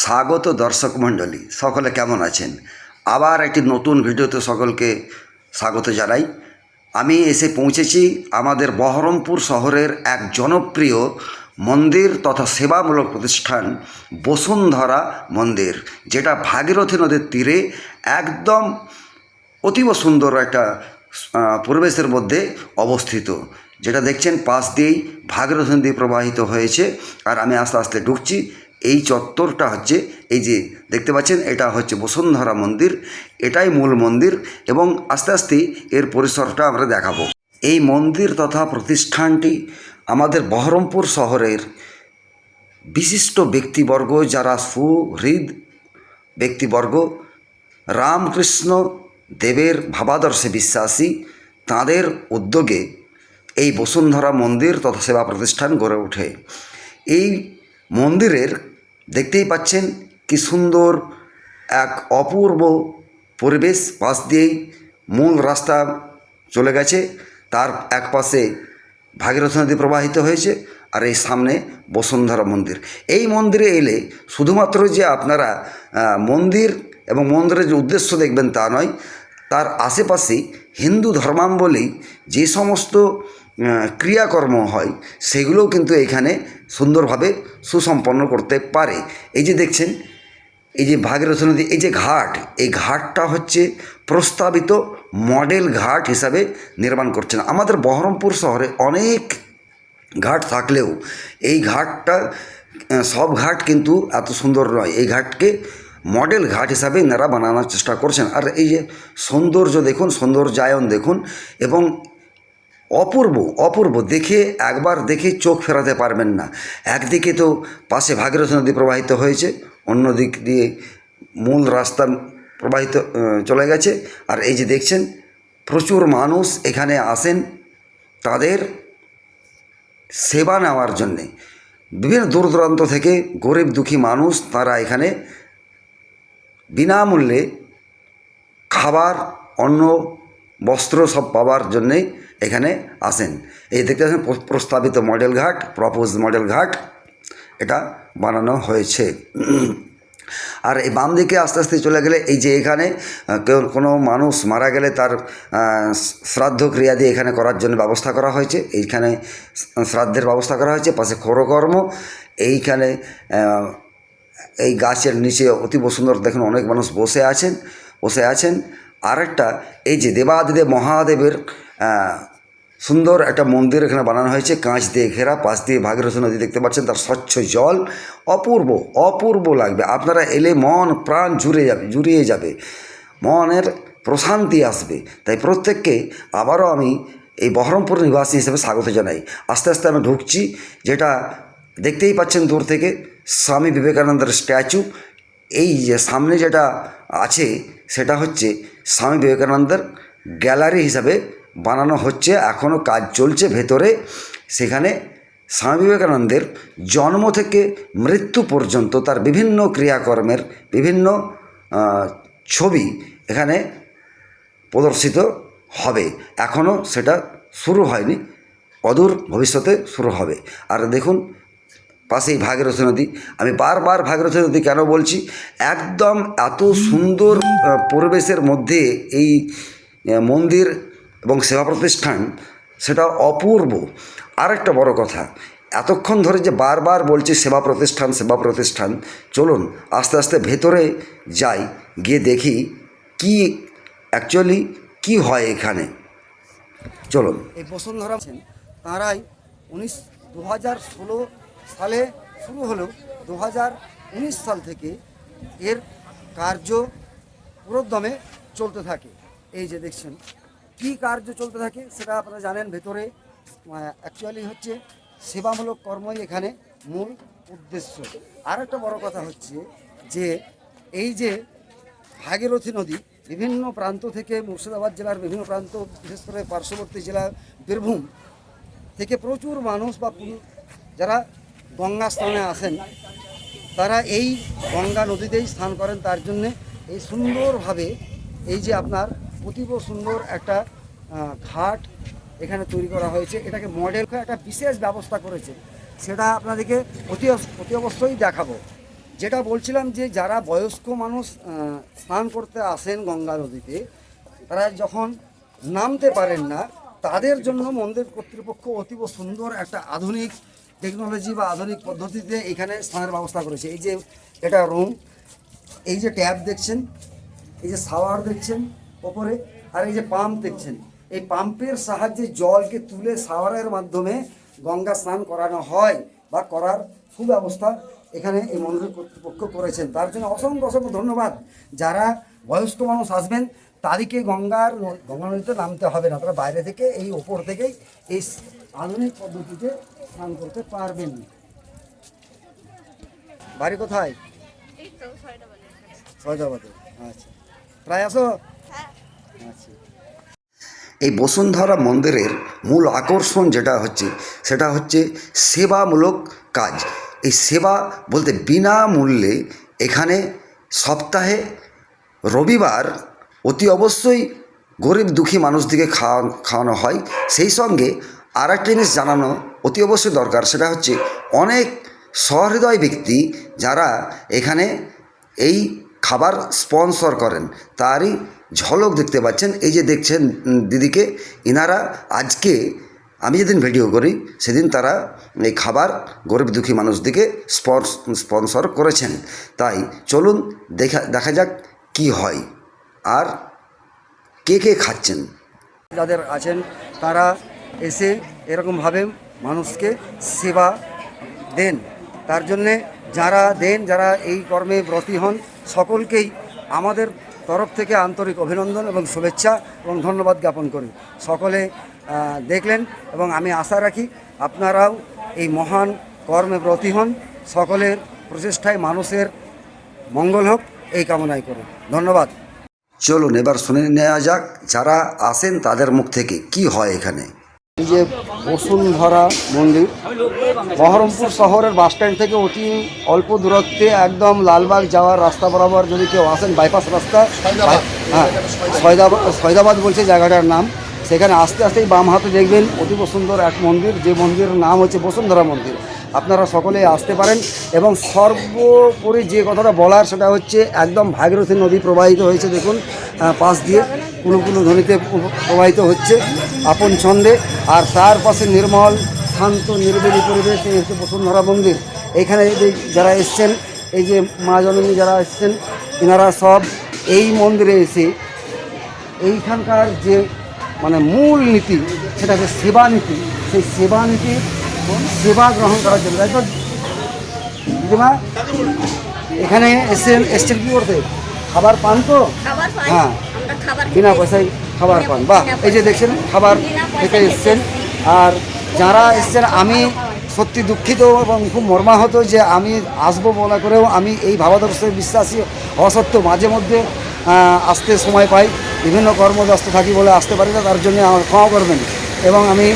স্বাগত দর্শক মণ্ডলী, সকলে কেমন আছেন? আবার একটি নতুন ভিডিওতে সকলকে স্বাগত জানাই। আমি এসে পৌঁছেছি আমাদের বহরমপুর শহরের এক জনপ্রিয় মন্দির তথা সেবামূলক প্রতিষ্ঠান বসুন্ধরা মন্দির, যেটা ভাগীরথী নদীর তীরে একদম অতীব সুন্দর একটা পরিবেশের মধ্যে অবস্থিত, যেটা দেখছেন পাশ দিয়েই ভাগীরথী নদী প্রবাহিত হয়েছে। আর আমি আস্তে আস্তে ঢুকছি। এই চত্বরটা হচ্ছে এই যে দেখতে পাচ্ছেন, এটা হচ্ছে বসুন্ধরা মন্দির, এটাই মূল মন্দির এবং আস্তে আস্তে এর পরিসরটা আমরা দেখাবো। এই মন্দির তথা প্রতিষ্ঠানটি আমাদের বহরমপুর শহরের বিশিষ্ট ব্যক্তিবর্গ যারা সুহৃদ ব্যক্তিবর্গ, রামকৃষ্ণ দেবের ভাবাদর্শে বিশ্বাসী, তাঁদের উদ্যোগে এই বসুন্ধরা মন্দির তথা সেবা প্রতিষ্ঠান গড়ে ওঠে। এই মন্দিরের দেখতেই পাচ্ছেন কি সুন্দর এক অপূর্ব পরিবেশ পাশ দিয়েই মূল রাস্তা চলে গেছে। তার এক পাশে ভাগীরথী নদী প্রবাহিত হয়েছে আর এই সামনে বসুন্ধরা মন্দির। এই মন্দিরে এলে শুধুমাত্র যে আপনারা মন্দির এবং মন্দিরের যে উদ্দেশ্য দেখবেন তা নয়, তার আশেপাশে হিন্দু ধর্মাবলী যে সমস্ত ক্রিয়াকর্ম হয়, সেগুলোও কিন্তু এখানে সুন্দরভাবে সুসম্পন্ন করতে পারে। এই যে দেখছেন, এই যে ভাগীরথী নদী এই যে ঘাট, এই ঘাটটা হচ্ছে প্রস্তাবিত মডেল ঘাট হিসাবে নির্মাণ করছেন। আমাদের বহরমপুর শহরে অনেক ঘাট থাকলেও এই ঘাটটা সব ঘাট কিন্তু এত সুন্দর নয়। এই ঘাটকে মডেল ঘাট হিসাবে এনারা বানানোর চেষ্টা করছেন। আর এই যে সৌন্দর্য দেখুন, সৌন্দর্যায়ন দেখুন এবং অপূর্ব অপূর্ব। দেখে, একবার দেখে চোখ ফেরাতে পারবেন না। একদিকে তো পাশে ভাগীরথ নদী প্রবাহিত হয়েছে, অন্য দিক দিয়ে মূল রাস্তা প্রবাহিত চলে গেছে। আর এই যে দেখছেন, প্রচুর মানুষ এখানে আসেন তাদের সেবা নেওয়ার জন্যে। বিভিন্ন দূর দূরান্ত থেকে গরিব দুঃখী মানুষ তারা এখানে বিনামূল্যে খাবার, অন্ন, বস্ত্র সব পাওয়ার জন্যে এখানে আসেন। এই দেখতে পাচ্ছেন প্রস্তাবিত মডেল ঘাট প্রপোজ মডেল ঘাট, এটা বানানো হয়েছে। আর এই বাম দিকে আস্তে আস্তে চলে গেলে এই যে এখানে কেউ, কোনো মানুষ মারা গেলে তার শ্রাদ্ধ ক্রিয়া দিয়ে এখানে করার জন্য ব্যবস্থা করা হয়েছে। এইখানে শ্রাদ্ধের ব্যবস্থা করা হয়েছে, পাশে খোরকর্ম এইখানে এই গাছের নিচে অতীব সুন্দর দেখুন অনেক মানুষ বসে আছেন বসে আছেন। আরেকটা, এই যে দেবাদিদেব মহাদেবের সুন্দর একটা মন্দির এখানে বানানো হয়েছে, কাঁচ দিয়ে ঘেরা, পাশ দিয়ে ভাগীরথী নদী দেখতে পাচ্ছেন, তার স্বচ্ছ জল। অপূর্ব অপূর্ব লাগবে। আপনারা এলে মন, প্রাণ জুড়ে যাবে, জুড়িয়ে যাবে। মনের প্রশান্তি আসবে। তাই প্রত্যেককে আবারও আমি এই বহরমপুর নিবাসী হিসেবে স্বাগত জানাই। আস্তে আস্তে আমি ঢুকছি, যেটা দেখতেই পাচ্ছেন দূর থেকে স্বামী বিবেকানন্দের স্ট্যাচু। এই যে সামনে যেটা আছে, সেটা হচ্ছে স্বামী বিবেকানন্দের গ্যালারি হিসাবে বানানো হচ্ছে এখনও কাজ চলছে ভেতরে। সেখানে স্বামী বিবেকানন্দের জন্ম থেকে মৃত্যু পর্যন্ত তার বিভিন্ন ক্রিয়াকর্মের বিভিন্ন ছবি এখানে প্রদর্শিত হবে। এখনও সেটা শুরু হয়নি, অদূর ভবিষ্যতে শুরু হবে। আর দেখুন, পাশেই ভাগীরথী নদী। আমি বারবার ভাগীরথী নদী কেন বলছি? একদম এত সুন্দর পরিবেশের মধ্যে এই মন্দির এবং সেবা প্রতিষ্ঠান সেটা অপূর্ব। আরেকটা বড় কথা, এতক্ষণ ধরে যে বারবার বলছি সেবা প্রতিষ্ঠান সেবা প্রতিষ্ঠান, চলুন আস্তে আস্তে ভেতরে যাই, গিয়ে দেখি কি অ্যাকচুয়ালি কি হয় এখানে। চলুন। এই বসুন্ধরা আছেন, তাঁরাই উনিশ দু সালে শুরু হলেও দু হাজার উনিশ সাল থেকে এর কার্য পুরোদমে চলতে থাকে। এই যে দেখছেন কি কার্য চলতে থাকে সেটা আপনারা জানেন ভেতরে। অ্যাকচুয়ালি হচ্ছে সেবামূলক কর্মই এখানে মূল উদ্দেশ্য। আর একটা বড় কথা হচ্ছে যে এই যে ভাগীরথী নদী বিভিন্ন প্রান্ত থেকে মুর্শিদাবাদ জেলার বিভিন্ন প্রান্ত, বিশেষ করে পার্শ্ববর্তী জেলা বীরভূম থেকে প্রচুর মানুষ বা যারা গঙ্গা স্নানে আসেন, তারা এই গঙ্গা নদীতেই স্নান করেন। তার জন্যে এই সুন্দরভাবে এই যে আপনার অতীব সুন্দর একটা ঘাট এখানে তৈরি করা হয়েছে। এটাকে মডেল একটা বিশেষ ব্যবস্থা করেছে। সেটা আপনাদেরকে অতি অতি অবশ্যই দেখাবো। যেটা বলছিলাম যে যারা বয়স্ক মানুষ স্নান করতে আসেন গঙ্গা নদীতে, তারা যখন নামতে পারেন না, তাদের জন্য মন্দির কর্তৃপক্ষ অতীব সুন্দর একটা আধুনিক টেকনোলজি বা আধুনিক পদ্ধতিতে এখানে স্নানের ব্যবস্থা করেছে। এই যে এটা রুম এই যে ট্যাপ দেখছেন, এই যে সাওয়ার দেখছেন ওপরে আর এই যে পাম্প দেখছেন এই পাম্পের সাহায্যে জলকে তুলে সাওয়ারের মাধ্যমে গঙ্গা স্নান করানো হয় বা করার সুব্যবস্থা এখানে এই মন্দির কর্তৃপক্ষ করেছেন। তার জন্য অসংখ্য অসংখ্য ধন্যবাদ। যারা বয়স্ক মানুষ আসবেন তাদেরকে গঙ্গার গঙ্গা নদীতে নামতে হবে না তারা বাইরে থেকে এই ওপর থেকেই এই আধুনিক পদ্ধতিতে স্নান করতে পারবেন। বাড়ি কোথায়? ছয়টা বাজে আচ্ছা। প্রায় আসো। এই বসুন্ধরা মন্দিরের মূল আকর্ষণ যেটা হচ্ছে, সেটা হচ্ছে সেবামূলক কাজ। এই সেবা বলতে বিনামূল্যে এখানে সপ্তাহে রবিবার অতি অবশ্যই গরিব দুঃখী মানুষদিকে খাওয়া খাওয়ানো হয়। সেই সঙ্গে আর একটা জিনিস জানানো অতি অবশ্যই দরকার, সেটা হচ্ছে অনেক সহৃদয় ব্যক্তি যারা এখানে এই খাবার স্পন্সর করেন, তারই ঝলক দেখতে পাচ্ছেন। এই যে দেখছেন দিদিকে, ইনারা আজকে আমি যেদিন ভিডিও করি, সেদিন তারা এই খাবার গরিব দুঃখী মানুষদিকে স্পন্স- স্পন্সর করেছেন। তাই চলুন দেখা দেখা যাক কি হয়। আর কে কে খাচ্ছেন? যাদের আছেন, তারা এসে এরকমভাবে মানুষকে সেবা দেন। তার জন্যে যারা দেন, যারা এই কর্মে ব্রতী হন, সকলকেই আমাদের তরফ থেকে আন্তরিক অভিনন্দন এবং শুভেচ্ছা এবং ধন্যবাদ জ্ঞাপন করি। সকলে দেখলেন এবং আমি আশা রাখি আপনারাও এই মহান কর্মে ব্রতী হন। সকলের প্রচেষ্টায় মানুষের মঙ্গল হোক, এই কামনাই করি। ধন্যবাদ। চলুন, এবার শুনে নেওয়া যাক যারা আসেন তাদের মুখ থেকে কি হয় এখানে। এই যে বসুন্ধরা মন্দির বহরমপুর শহরের বাসস্ট্যান্ড থেকে অতি অল্প দূরত্বে একদম লালবাগ যাওয়ার রাস্তা বরাবর যদি কেউ আসেন বাইপাস রাস্তা হ্যাঁ সয়দাবাদ সয়দাবাদ বলছে জায়গাটার নাম। সেখানে আস্তে আস্তেই বাম হাতে দেখবেন অতীব সুন্দর এক মন্দির যে মন্দিরের নাম হচ্ছে বসুন্ধরা মন্দির। আপনারা সকলে আসতে পারেন এবং সর্বোপরি যে কথাটা বলার সেটা হচ্ছে একদম ভাগীরথী নদী প্রবাহিত হয়েছে দেখুন পাশ দিয়ে কুলু কুলু ধ্বনিতে প্রবাহিত হচ্ছে আপন ছন্দে। আর তার পাশে নির্মল, শান্ত, নির্বেলী পরিবেশ হচ্ছে বসুন্ধরা মন্দির। এখানে যারা এসছেন, এই যে মা জননী যারা এসছেন এনারা সব এই মন্দিরে এসে এইখানকার যে মানে মূল নীতি সেটা হচ্ছে সেবা নীতি সেই সেবা নীতি সেবা গ্রহণ করার জন্য। তাই তো? দিদিমা এখানে এসছেন এসছেন কি করতে? খাবার পান তো? হ্যাঁ। বিনা পয়সায় খাবার পান। বাহ বিনা এই যে দেখছেন খাবার থেকে এসছেন। আর যারা এসছেন আমি সত্যি দুঃখিত এবং খুব মর্মাহত যে আমি আসব বলা করেও আমি এই ভাবাদর্শে বিশ্বাসী সত্ত্বেও মাঝে মধ্যে আসতে সময় পাই। বিভিন্ন কর্মব্যস্ত থাকি বলে আসতে পারি না তার জন্য আমার ক্ষমা করবেন। এবং আমি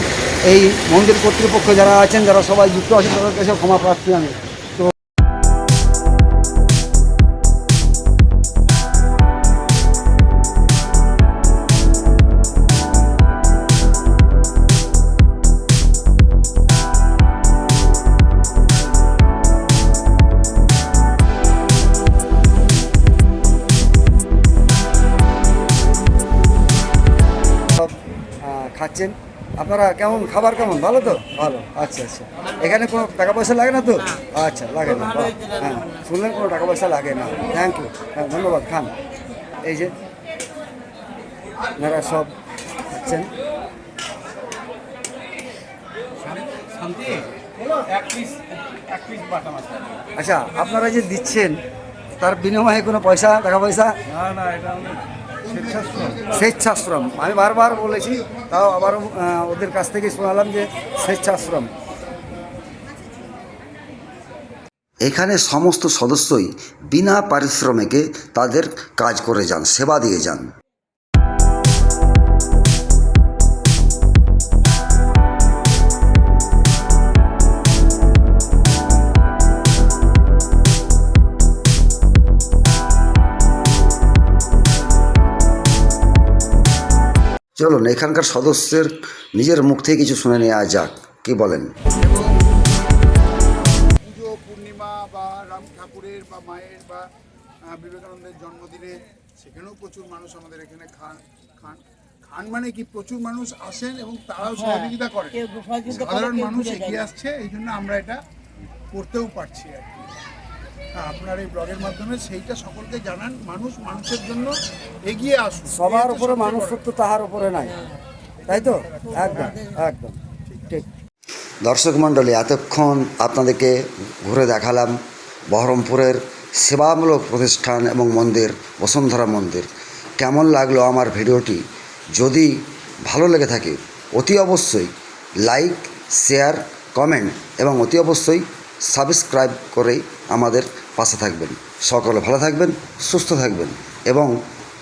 এই মন্দির কর্তৃপক্ষ যারা আছেন, যারা সবাই যুক্ত আছেন, তাদের কাছে ক্ষমা প্রার্থী আমি। খাচ্ছেন। আপনারা কেমন খাবার কেমন? ভালো তো? ভালো। আচ্ছা আচ্ছা। এখানে কোনো টাকা পয়সা লাগে না তো? আচ্ছা লাগে না। হ্যাঁ শুনলেন কোনো টাকা পয়সা লাগে না। থ্যাংক ইউ হ্যাঁ ধন্যবাদ। খান। এই যে আপনারা সব খাচ্ছেন। মাছ। আচ্ছা আপনারা যে দিচ্ছেন তার বিনিময়ে কোনো পয়সা টাকা পয়সা না না এটা স্বেচ্ছাশ্রম। আমি বারবার বলেছি, তাও আবার ওদের কাছ থেকে শোনালাম যে স্বেচ্ছাশ্রম। এখানে সমস্ত সদস্যই বিনা পারিশ্রমিকে তাদের কাজ করে যান, সেবা দিয়ে যান। চলুন এখানকার সদস্যের নিজের মুখ থেকে কিছু শুনে নেওয়া যাক। কি বলেন? পুজো পূর্ণিমা বা রাম ঠাকুরের বা মায়ের বা বিবেকানন্দের জন্মদিনে সেখানেও প্রচুর মানুষ আমাদের এখানে খান খান। খান মানে কি? প্রচুর মানুষ আসেন এবং তারাও সহযোগিতা করেন। সাধারণ মানুষ এগিয়ে আসছে এই জন্য আমরা এটা করতেও পারছি আর কি। হ্যাঁ, আপনার এই ব্লগের মাধ্যমে সেইটা সকলকে জানান মানুষ মানুষের জন্য এগিয়ে আসুন সবার উপরে মানুষ সত্য তাহার উপরে নাই। তাই তো? একদম একদম। ঠিক। দর্শক মণ্ডলী এতক্ষণ আপনাদেরকে ঘুরে দেখালাম বহরমপুরের সেবামূলক প্রতিষ্ঠান এবং মন্দির বসুন্ধরা মন্দির। কেমন লাগল আমার ভিডিওটি? যদি ভালো লেগে থাকে অতি অবশ্যই লাইক শেয়ার কমেন্ট এবং অতি অবশ্যই সাবস্ক্রাইব করে আমাদের পাশে থাকবেন। সকলে ভালো থাকবেন, সুস্থ থাকবেন। এবং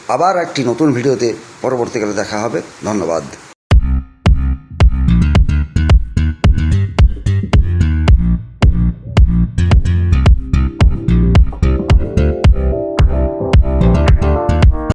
আবার একটি নতুন ভিডিওতে পরবর্তীকালে দেখা হবে। ধন্যবাদ।